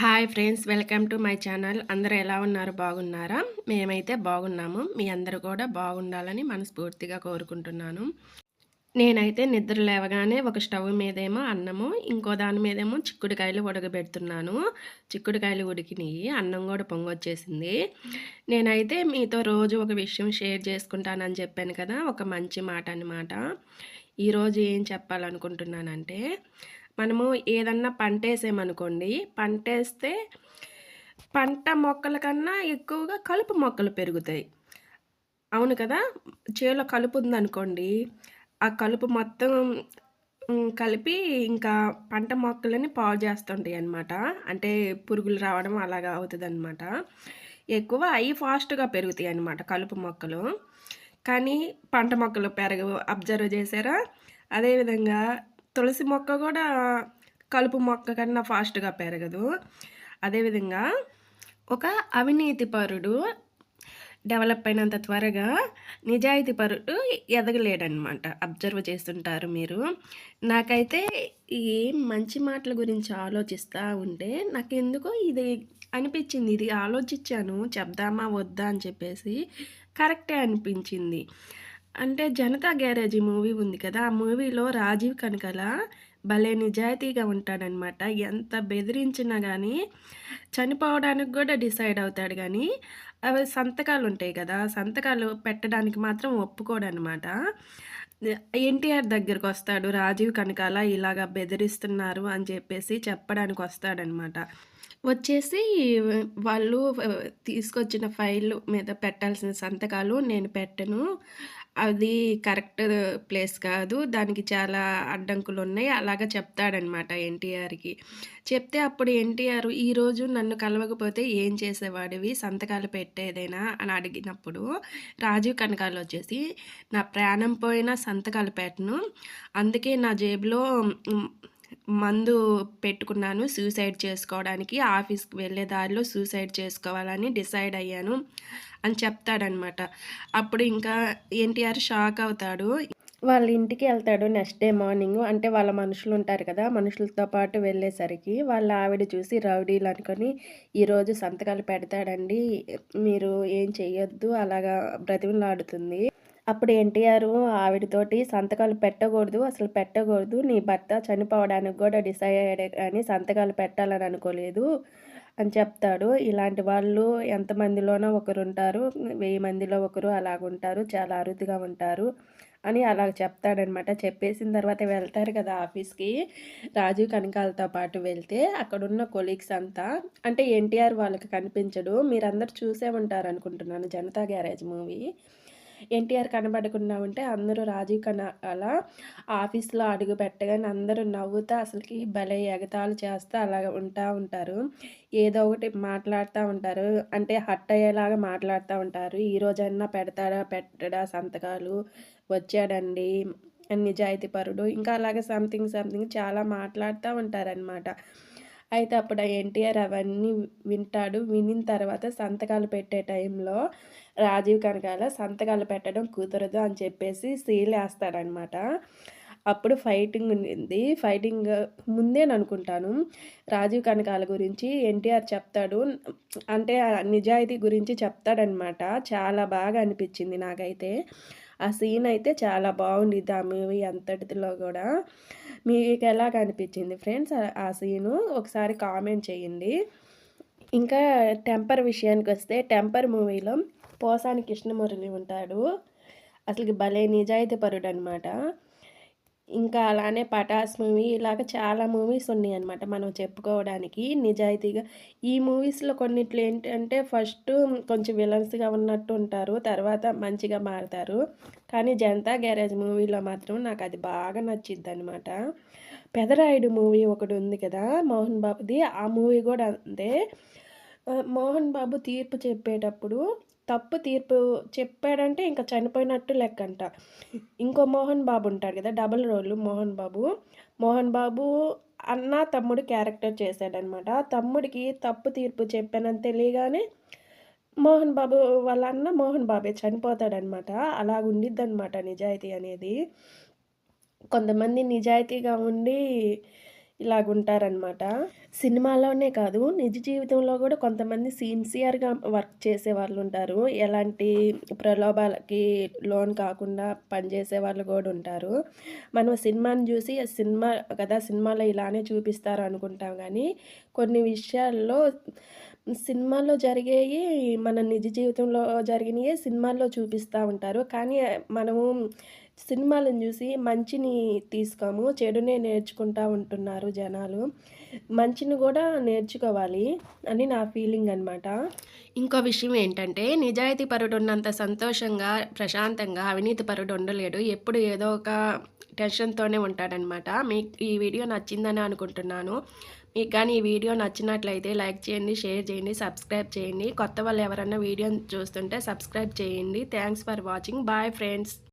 Hi friends welcome to my channel అందరూ ఎలా ఉన్నారు? బాగున్నారా? మేమైతే బాగున్నాము. మీ అందరూ కూడా బాగుండాలని మనస్ఫూర్తిగా కోరుకుంటున్నాను. నేనైతే నిద్ర లేవగానే ఒక స్టవ్ మీదేమో అన్నము ఇంకో దాని మీదేమో చిక్కుడుకాయలు ఉడకబెడుతున్నాను. చిక్కుడుకాయలు ఉడికినాయి అన్నం కూడా పొంగొచ్చేసింది. నేనైతే మీతో రోజు ఒక విషయం షేర్ చేసుకుంటానని చెప్పాను కదా ఒక మంచి మాట అనమాట ఈరోజు ఏం చెప్పాలనుకుంటున్నానంటే మనము ఏదన్నా పంట వేసామనుకోండి పంట వేస్తే పంట మొక్కల కన్నా ఎక్కువగా కలుపు మొక్కలు పెరుగుతాయి. అవును కదా? చేలో కలుపు ఉందనుకోండి ఆ కలుపు మొత్తం కలిపి ఇంకా పంట మొక్కలని పాడు చేస్తుంటాయి అన్నమాట అంటే పురుగులు రావడం అలాగా అవుతుంది అనమాట ఎక్కువ అవి ఫాస్ట్గా పెరుగుతాయి అన్నమాట కలుపు మొక్కలు. కానీ పంట మొక్కలు పెరగవు. అబ్జర్వ్ చేశారా? అదేవిధంగా తులసి మొక్క కూడా కలుపు మొక్క కన్నా ఫాస్ట్గా పెరగదు. అదేవిధంగా ఒక అవినీతి పరుడు డెవలప్ అయినంత త్వరగా నిజాయితీ పరుడు ఎదగలేడనమాట అబ్జర్వ్ చేస్తుంటారు మీరు. నాకైతే ఈ మంచి మాటల గురించి ఆలోచిస్తూ ఉంటే నాకు ఎందుకో ఇది అనిపించింది. ఇది ఆలోచించాను. చెప్దామా? వద్దా? అని చెప్పేసి కరెక్టే అనిపించింది. అంటే 'జనతా గ్యారేజీ మూవీ ఉంది కదా! ఆ మూవీలో రాజీవ్ కనకాల భలే నిజాయితీగా ఉంటాడనమాట. ఎంత బెదిరించినా కానీ చనిపోవడానికి కూడా డిసైడ్ అవుతాడు కానీ అవి సంతకాలు ఉంటాయి కదా! సంతకాలు పెట్టడానికి మాత్రం ఒప్పుకోడనమాట. ఎన్టీఆర్ దగ్గరకొస్తాడు. రాజీవ్ కనకాల ఇలాగ బెదిరిస్తున్నారు అని చెప్పేసి చెప్పడానికి వస్తాడనమాట. వచ్చేసి వాళ్ళు తీసుకొచ్చిన ఫైల్ మీద పెట్టాల్సిన సంతకాలు నేను పెట్టను. అది కరెక్ట్ ప్లేస్ కాదు. దానికి చాలా అడ్డంకులు ఉన్నాయి అలాగా చెప్తాడనమాట ఎన్టీఆర్‌కి. చెప్తే అప్పుడు ఎన్టీఆర్ ఈరోజు నన్ను కలవకపోతే ఏం చేసేవాడివి? సంతకాలు పెట్టేదేనా? అని అడిగినప్పుడు రాజీవ్ కనకాలు వచ్చేసి నా ప్రాణం పోయినా సంతకాలు పెట్టను. అందుకే నా జేబులో మందు పెట్టుకున్నాను సూసైడ్ చేసుకోవడానికి. ఆఫీస్‌కి వెళ్ళే దారిలో సూసైడ్ చేసుకోవాలని డిసైడ్ అయ్యాను అని చెప్తాడనమాట. అప్పుడు ఇంకా ఎన్టీఆర్ షాక్ అవుతాడు. వాళ్ళ ఇంటికి వెళ్తాడు నెక్స్ట్ డే మార్నింగ్. అంటే వాళ్ళ మనుషులు ఉంటారు కదా! మనుషులతో పాటు వెళ్ళేసరికి వాళ్ళ ఆవిడ చూసి రౌడీలు అనుకొని ఈరోజు సంతకాలు పెడతాడండి. మీరు ఏం చెయ్యొద్దు అలాగా బ్రతిమలాడుతుంది. అప్పుడు ఎన్టీఆర్ ఆవిడతోటి సంతకాలు పెట్టకూడదు అసలు పెట్టకూడదు నీ భర్త చనిపోవడానికి కూడా డిసైడ్ అయ్యాడు కానీ సంతకాలు పెట్టాలని అనుకోలేదు అని చెప్తాడు. ఇలాంటి వాళ్ళు ఎంతమందిలోనో ఒకరు ఉంటారు. వెయ్యి మందిలో ఒకరు అలాగుంటారు చాలా అరుదుగా ఉంటారు అని అలా చెప్తాడనమాట. చెప్పేసిన తర్వాత వెళ్తారు కదా ఆఫీస్కి. రాజు కనకాలతో పాటు వెళ్తే అక్కడున్న కొలీగ్స్ అంతా అంటే ఎన్టీఆర్ వాళ్ళకి కనిపించడు. మీరందరూ చూసే ఉంటారు అనుకుంటున్నాను జనతా గ్యారేజ్ మూవీ. ఎన్టీఆర్ కనబడకుండా ఉంటే అందరూ రాజీవ్ అలా ఆఫీస్లో అడుగు పెట్టగానే అందరూ నవ్వుతూ అసలుకి భలే ఎగతాళి చేస్తూ అలాగ ఉంటా ఉంటారు. ఏదో ఒకటి మాట్లాడుతూ ఉంటారు. అంటే హట్ అయ్యేలాగా మాట్లాడుతూ ఉంటారు. ఈ రోజైనా పెడతాడా పెట్టడా సంతకాలు? వచ్చాడండి. నిజాయితీ పరుడు ఇంకా అలాగే సంథింగ్ సంథింగ్ చాలా మాట్లాడుతూ ఉంటారనమాట అయితే అప్పుడు ఎన్టీఆర్ అవన్నీ వింటాడు. వినిన తర్వాత సంతకాలు పెట్టే టైంలో రాజీవ్ కనకాల సంతకాలు పెట్టడం కుదరదు అని చెప్పేసి సీల్ వేస్తాడనమాట అప్పుడు ఫైటింగ్ ఉంది. ఫైటింగ్ ముందే అనుకుంటాను. రాజీవ్ కనకాల గురించి ఎన్టీఆర్ చెప్తాడు. అంటే నిజాయితీ గురించి చెప్తాడనమాట చాలా బాగా అనిపించింది నాకైతే. ఆ సీన్ అయితే చాలా బాగుండిద్ది ఆ మూవీ అంతటిలో కూడా. మీకు ఎలా కనిపించింది ఫ్రెండ్స్? ఆ సీను ఒకసారి కామెంట్ చేయండి. ఇంకా టెంపర్ విషయానికి వస్తే టెంపర్ మూవీలో పోసాని కృష్ణమురళి ఉంటాడు. అసలుకి భలే నిజాయితీ పరుడు అనమాట ఇంకా అలానే పటాస్ మూవీ ఇలాగ చాలా మూవీస్ ఉన్నాయి అనమాట మనం చెప్పుకోవడానికి నిజాయితీగా. ఈ మూవీస్లో కొన్నిట్లు ఏంటంటే ఫస్ట్ కొంచెం విలన్స్గా ఉన్నట్టు ఉంటారు తర్వాత మంచిగా మారుతారు. కానీ జనతా గ్యారేజ్ మూవీలో మాత్రం నాకు అది బాగా నచ్చిద్ది అనమాట పెదరాయుడు మూవీ ఒకటి ఉంది కదా మోహన్ బాబుది ఆ మూవీ కూడా అంతే. మోహన్ బాబు తీర్పు చెప్పేటప్పుడు తప్పు తీర్పు చెప్పాడంటే ఇంకా చనిపోయినట్టు లెక్కంట. ఇంకో మోహన్ బాబు ఉంటాడు కదా డబుల్ రోల్ మోహన్ బాబు. మోహన్ బాబు అన్న తమ్ముడు క్యారెక్టర్ చేశాడనమాట. తమ్ముడికి తప్పు తీర్పు చెప్పానని తెలియగానే మోహన్ బాబు వాళ్ళ అన్న మోహన్ బాబే చనిపోతాడనమాట. అలాగుండిద్దనమాట నిజాయితీ అనేది. కొంతమంది నిజాయితీగా ఉండి ఇలాగుంటారనమాట. సినిమాలోనే కాదు నిజ జీవితంలో కూడా కొంతమంది సిన్సియర్‌గా వర్క్ చేసే వాళ్ళు ఉంటారు ఎలాంటి ప్రలోభాలకి లోన్ కాకుండా పనిచేసే వాళ్ళు కూడా ఉంటారు. మనం సినిమాని చూసి సినిమా కదా! సినిమాలో ఇలానే చూపిస్తారు అనుకుంటాం కానీ కొన్ని విషయాల్లో సినిమాల్లో జరిగేవి మన నిజ జీవితంలో జరిగినవి సినిమాల్లో చూపిస్తా ఉంటారు. కానీ మనము సినిమాలను చూసి మంచిని తీసుకోము. చెడునే నేర్చుకుంటా ఉంటున్నారు జనాలు. మంచిని కూడా నేర్చుకోవాలి అని నా ఫీలింగ్ అనమాట. ఇంకో విషయం ఏంటంటే నిజాయితీ పరుడు ఉన్నంత సంతోషంగా, ప్రశాంతంగా అవినీతి పరుడు ఉండలేడు. ఎప్పుడు ఏదో ఒక టెన్షన్‌తోనే ఉంటాడనమాట. మీకు ఈ వీడియో నచ్చిందని అనుకుంటున్నాను. మీకు కానీ ఈ వీడియో నచ్చినట్లయితే లైక్ చేయండి, షేర్ చేయండి, సబ్స్క్రైబ్ చేయండి. కొత్త వాళ్ళు ఎవరన్నా వీడియోని చూస్తుంటే సబ్స్క్రైబ్ చేయండి. Thanks for watching. Bye friends.